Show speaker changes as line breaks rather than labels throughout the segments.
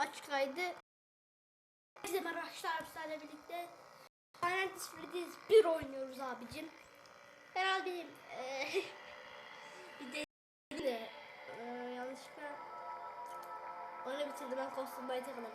açık kaydı. Herkese merhaba arkadaşlar bizlerle birlikte Final Fantasy 1 oynuyoruz abicim. Herhalde benim eee bir de de eee, yanlışlıkla onu bitirdim ben kostüm bayta kadar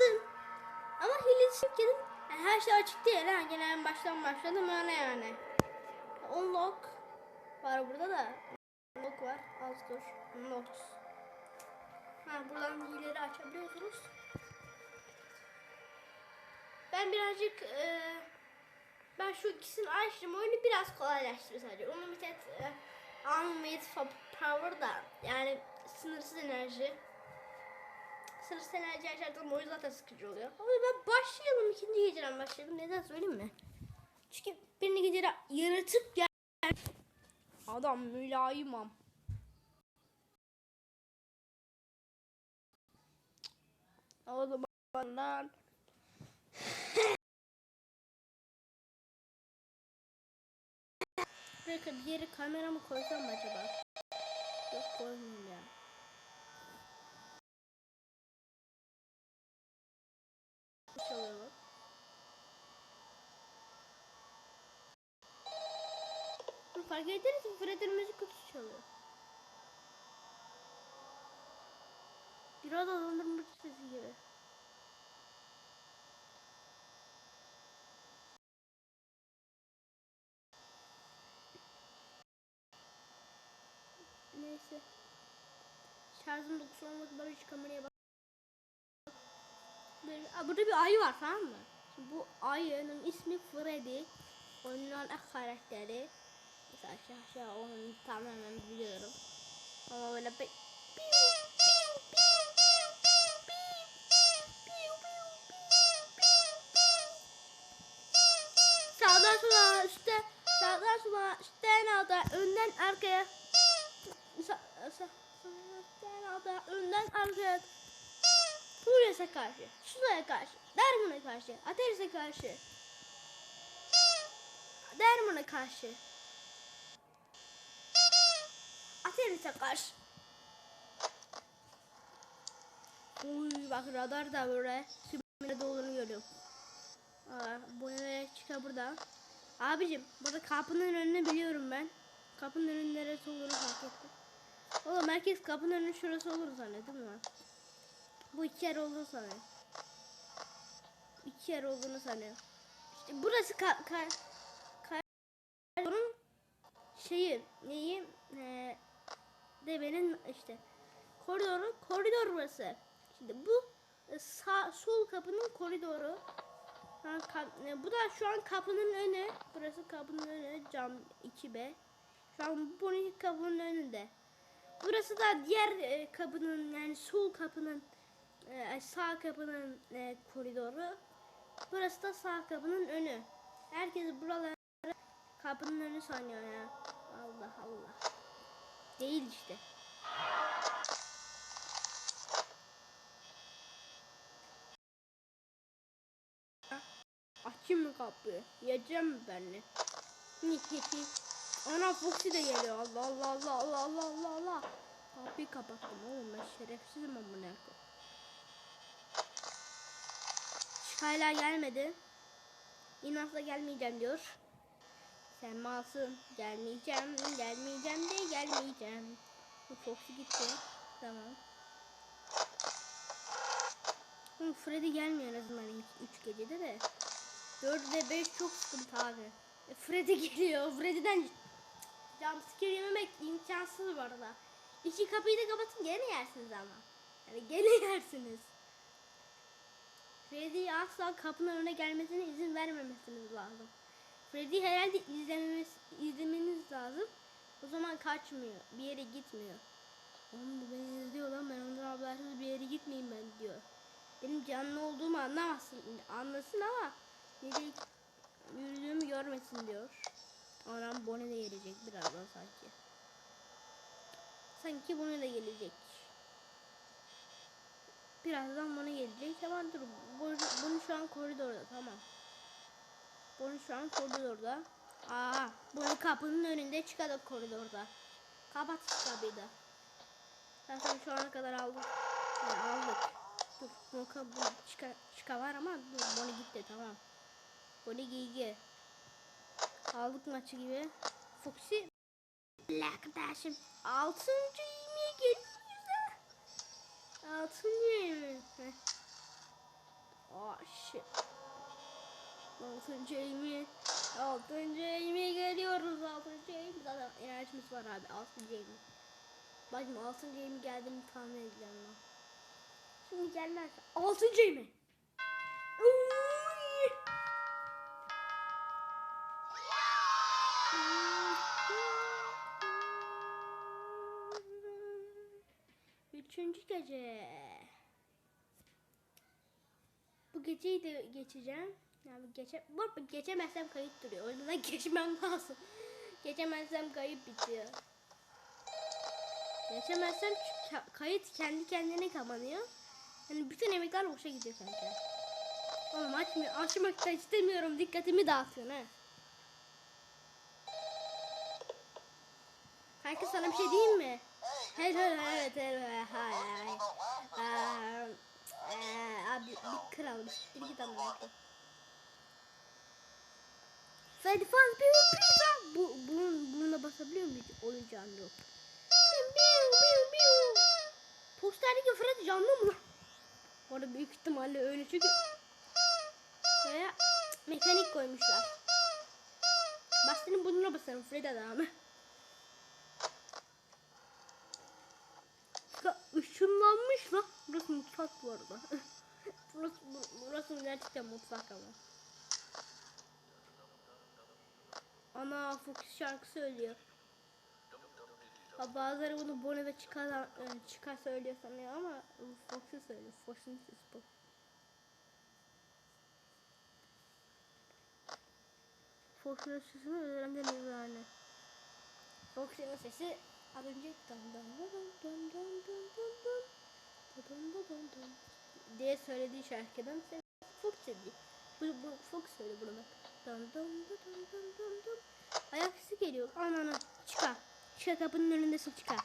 yedim. Ama hilesi çektim. Yani her şey açık değil ha. Gene en baştan başladım öyle yani. Unlock var burada da. Unlock var. Az dur. Unlock. Ha buradan hileleri açabiliyorsunuz. Ben birazcık e, ben şu ikisini açtım. Oyunu biraz kolaylaştırıyor sadece. Unlimited e, Unlimited Power da yani sınırsız enerji. Sınırsız enerji açardım oyun zaten sıkıcı oluyor. Ama ben başlayalım ikinci geceden başlayalım. Neden söyleyeyim mi? Çünkü birinci gecede yaratık gel. Adam mülayimam. O zamanlar Buraya bir yere kameramı koysam acaba? Yok koymayayım ya. Çalıyor bak. Bunu Fark ederiz ki Fred'in müzik kutusu çalıyor. Biraz da dondurma sesi gibi. Neyse. Şarjım 90 olmak ben hiç kameraya bak. Burada bir ayı var tamam mı? Bu ayının ismi Freddy. Oyunun ana karakteri. Aşağı aşağı onu tamamen biliyorum. Ama böyle bir Sağdan sola üstte sağdan sola üstten alta önden arkaya. Sa sa sağdan alta önden arkaya. Furyas'a karşı Suda'ya karşı Derman'a karşı Ateris'e karşı. Derman'a karşı Ateris'e karşı Uy bak radar da böyle Sümüne olduğunu görüyorum Aa, bu eve çıkar burada. Abicim burada kapının önünü biliyorum ben. Kapının önünün neresi olduğunu fark ettim. Oğlum herkes kapının önü şurası olur değil mi? Bu iki yer olduğunu sanıyor. İki yer olduğunu sanıyor. İşte burası ka ka ka şeyi neyi devenin işte koridoru koridor burası. Şimdi bu e, sağ sol kapının koridoru. Ha, kap- e, bu da şu an kapının önü. Burası kapının önü. Cam 2B. Şu an bu kapının önünde. Burası da diğer e, kapının yani sol kapının e, sağ kapının e, koridoru. Burası da sağ kapının önü. Herkes buraları kapının önü sanıyor ya. Allah Allah. Değil işte. Açayım mı kapıyı? Yiyeceğim mi benle? Niketi. Ana Foxy de geliyor. Allah Allah Allah Allah Allah Allah Allah. Kapıyı kapattım oğlum ben şerefsizim amına koyayım. Hala gelmedi. İnatla gelmeyeceğim diyor. Sen malsın. Gelmeyeceğim, gelmeyeceğim de gelmeyeceğim. Bu Foxy gitti. Tamam. Hı, Freddy gelmiyor en azından ilk 3 gecede de. 4'de 5 çok sıkıntı abi. E, Freddy geliyor. Freddy'den jumpscare yememek imkansız bu arada. İki kapıyı da kapatın gene yersiniz ama. Yani gene yersiniz. Freddy'ye asla kapının önüne gelmesine izin vermemesiniz lazım. Freddy herhalde izlememiz, izlemeniz lazım. O zaman kaçmıyor. Bir yere gitmiyor. Oğlum bu beni izliyor ben ondan habersiz bir yere gitmeyeyim ben diyor. Benim canlı olduğumu anlamasın, anlasın ama nereye yürüdüğümü görmesin diyor. Anam Bonnie de gelecek birazdan sanki. Sanki Bonnie de gelecek. Birazdan Bonnie gelecek ama dur Bonnie şu an koridorda tamam. Bonnie şu an koridorda. Aa, Bonnie kapının önünde çıkalım koridorda. Kapat kapıyı da. Zaten şu ana kadar aldık. Yani aldık. Dur. Moka bu çıka, çıka var ama dur. Boni gitti tamam. Boni giygi. Aldık maçı gibi. Foxy. Arkadaşım. Altıncı yemeğe geliyoruz ha. Altıncı yemeğe. Oh shit. Altıncı yemeğe. Altıncı yemeğe geliyoruz. Altıncı yemeğe. Zaten enerjimiz var abi. Altıncı yemeğe. Bakın altıncı yemeğe geldiğini tahmin ediyorum ben. Şimdi gelmezse. Altıncı. Uy! Üçüncü gece. Bu geceyi de geçeceğim. Yani geçe, bu arada geçemezsem kayıt duruyor. O yüzden geçmem lazım. Geçemezsem kayıp bitiyor. Geçemezsem ka- kayıt kendi kendine kapanıyor. Yani bütün emekler boşa gidiyor sanki. Oğlum açmıyor. Açmak da istemiyorum. Dikkatimi dağıtıyorsun ha. Kanka sana bir şey diyeyim mi? Evet evet evet hayır hayır. Ee, abi bir kral bir git amına koyayım. Freddy Fazbear pizza. Bu bunun bununla basabiliyor muyum? Oyuncağım yok. Posterdeki Freddy canlı mı? Bu arada büyük ihtimalle öyle çünkü veya mekanik koymuşlar. Bastırın bununla basarım Freddy adamı. Ya ışınlanmış lan. Burası mutfak bu arada. burası, bu- burası gerçekten mutfak ama. Ana Fox şarkı söylüyor. Ha, bazıları bunu Bono'da çıkar, e, çıkar söylüyor sanıyor ama Fox'u söylüyor. Fox'un sesi bu. Fox'un sesini öğrendiniz yani. Fox'un sesi az önce dam dam dam dam dam dam dam dam dam dam dam dam diye söylediği şarkıdan ses Fox dedi. Bu, bu Fox söyledi bunu dam dam dam dam dam dam. Ayak sesi geliyor. Ananı çıkar. Çıkar kapının önündesin çıkar.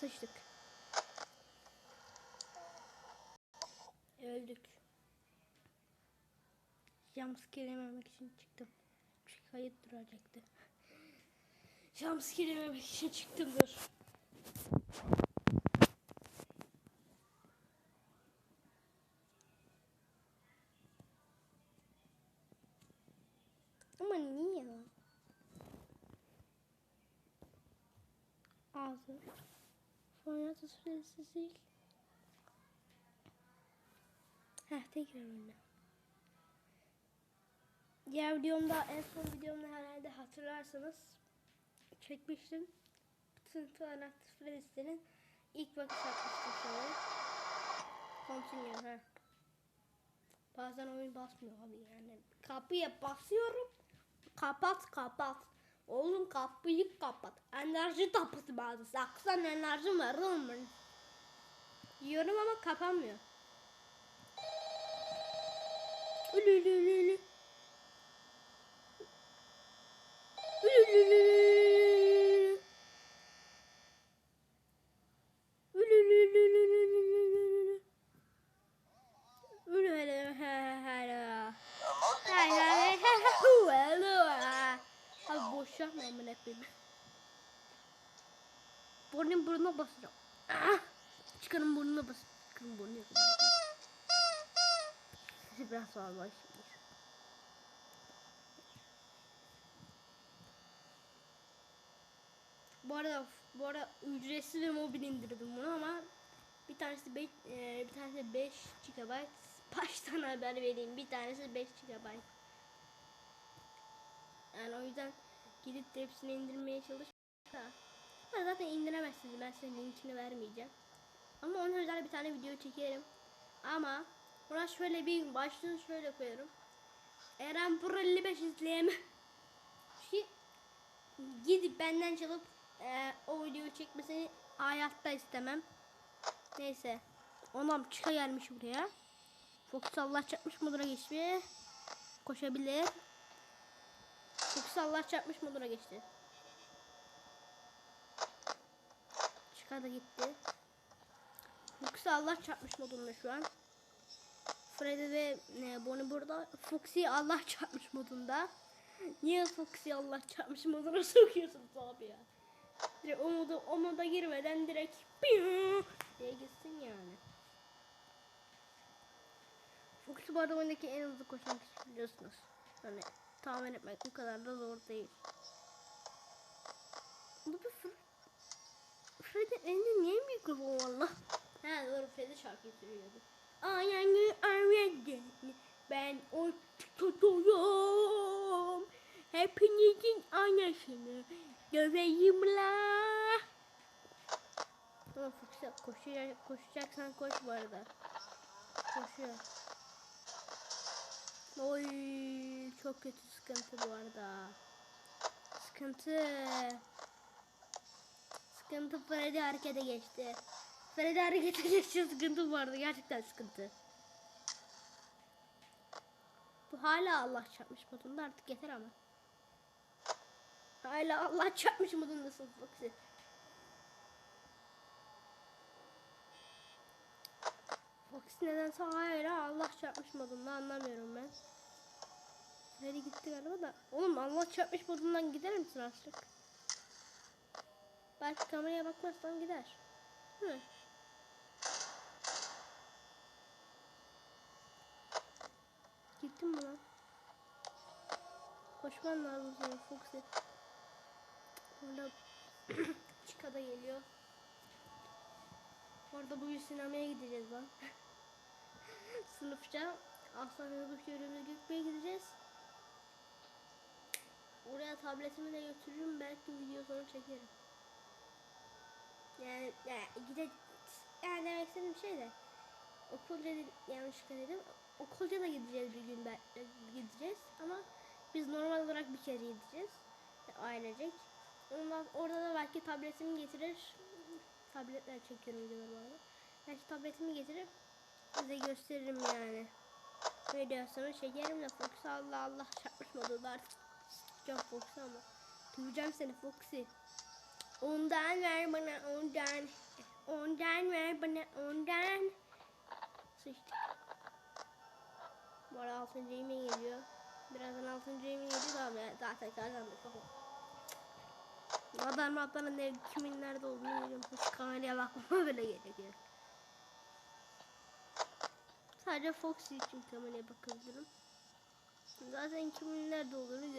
Sıçtık. Öldük. Jumpscare yememek için çıktım. Çünkü kayıt duracaktı. Jumpscare yememek için çıktım dur. Ama niye lan? Ağzı. Sonra süresi sil. Heh tekrar oyna. Diğer videomda en son videomda herhalde hatırlarsanız çekmiştim. Sınıfı anahtar Freddy's'lerin ilk bakış atmıştım sonra. Continue ha. Bazen oyun basmıyor abi yani. Kapıya basıyorum. Kapat kapat. Oğlum kapıyı kapat. Enerji tapısı bazı. Saksan enerjim var oğlum. Yiyorum ama kapanmıyor. Basacağım. Ah! Burnuna bas. Çıkarın burnuna. Sizi biraz sonra başlayayım. Bu arada bu arada ücretsiz ve mobil indirdim bunu ama bir tanesi 5 bir tanesi 5 GB. Baştan haber vereyim. Bir tanesi 5 GB. Yani o yüzden gidip de hepsini indirmeye çalış. Ha, zaten indiremezsiniz. Ben size linkini vermeyeceğim. Ama onun özel bir tane video çekerim. Ama buna şöyle bir başlığını şöyle koyarım. Eren Pro 55 izleyemem. Ki gidip benden çalıp e, o videoyu çekmesini hayatta istemem. Neyse. Onam çıka gelmiş buraya. Fox Allah çarpmış moduna geçmiş. Koşabilir. Fox Allah çarpmış moduna geçti. Çıkar da gitti. Foxy Allah çarpmış modunda şu an. Freddy ve e, Bonnie burada. Foxy Allah çarpmış modunda. Niye Foxy Allah çarpmış moduna sokuyorsunuz abi ya? Direkt o moda, o moda girmeden direkt diye gitsin yani. Foxy bu arada oyundaki en hızlı koşan kişi biliyorsunuz. Hani tahmin etmek bu kadar da zor değil. Bu bir Fred... Fred'in elinde niye mikrofon var lan? Ha doğru Fred'i şarkıyı söylüyordu. Ayağını aradım. Ben o tutuyorum. Hepinizin anasını döveyim la. Tamam Foxy koşacak, koşacaksan koş bu arada. Koşuyor. Oy çok kötü sıkıntı bu arada. Sıkıntı. Sıkıntı Freddy harekete geçti. Freddy harekete geçti sıkıntı arada gerçekten sıkıntı. Bu hala Allah çarpmış modunda artık yeter ama. Hala Allah çarpmış modundasın Foxy. Foxy nedense hala Allah çarpmış modunda anlamıyorum ben. Freddy gitti galiba da. Oğlum Allah çarpmış modundan gider misin artık? Belki kameraya bakmazsan gider. Mi? Gittin mi lan? Koşman lazım senin Foxy. Orada Chica da geliyor. Orada bugün sinemaya gideceğiz lan. Sınıfça Aslan Yıldız Yörümüz Gökbey'e gideceğiz. Oraya tabletimi de götürürüm. Belki video sonu çekerim. Yani, yani gide yani demek istediğim şey de değil, yanlışlıkla dedim. Okulca da gideceğiz bir gün gideceğiz ama biz normal olarak bir kere gideceğiz. E, Ailecek. Ondan orada da belki tabletimi getirir. Tabletler çekiyorum videoları bu arada. Belki tabletimi getirip size gösteririm yani. Video sonra çekerim de Fox Allah Allah artık. Çok Fox ama. Duyacağım seni Foxy. Ondan ver bana ondan. Ondan ver bana ondan. Sıçtık. Bu arada 6. yemeğe geliyor. Birazdan 6. yemeğe geliyor da abi zaten kazandık. Adam atların ne kimin nerede olduğunu biliyorum. Hiç kameraya bakmama bile gerekiyor. Sadece Foxy için kameraya bakabilirim. Zaten kimin nerede olduğunu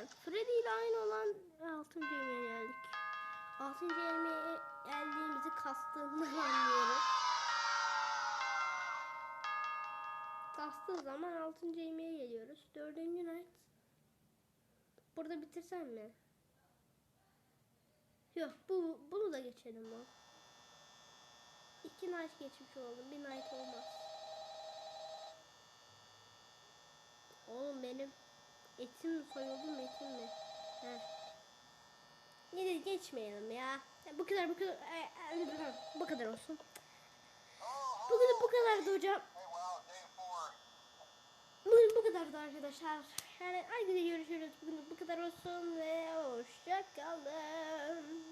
diyeceğim. Freddy ile aynı olan 6. yemeğe geldik. 6. yemeğe geldiğimizi kastığından anlıyorum. Kastığı zaman 6. yemeğe geliyoruz. 4. night. Burada bitirsem mi? Yok bu bunu da geçelim lan. İki night geçmiş oldum. Bir night olmaz. Oğlum benim etim mi soyuldu mu etim mi? Heh. Yine geçmeyelim ya. Bu kadar bu kadar e, e, bu kadar olsun. Bugün bu kadardı hocam. Bugün bu kadardı arkadaşlar. Yani herkese görüşürüz. Bugün bu kadar olsun ve hoşça kalın.